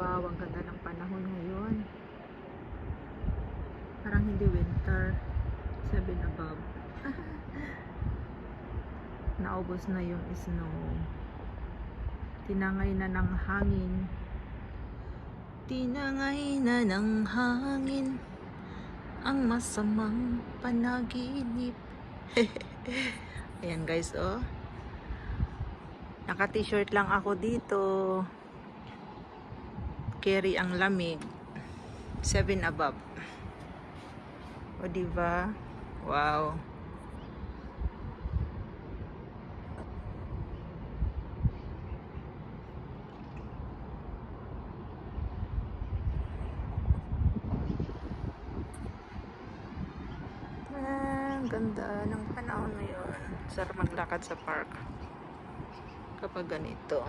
Wow, ang ganda ng panahon ngayon. Parang hindi winter. 7 above. Naubos na yung snow. Tinangay na ng hangin. Tinangay na ng hangin ang masamang panaginip. Ayan guys, oh. Naka t-shirt lang ako dito. Carry ang lamig. 7 above. O diba? Wow. Ah, ganda ng panahon ngayon. Sarap maglakad sa park. Kapag ganito.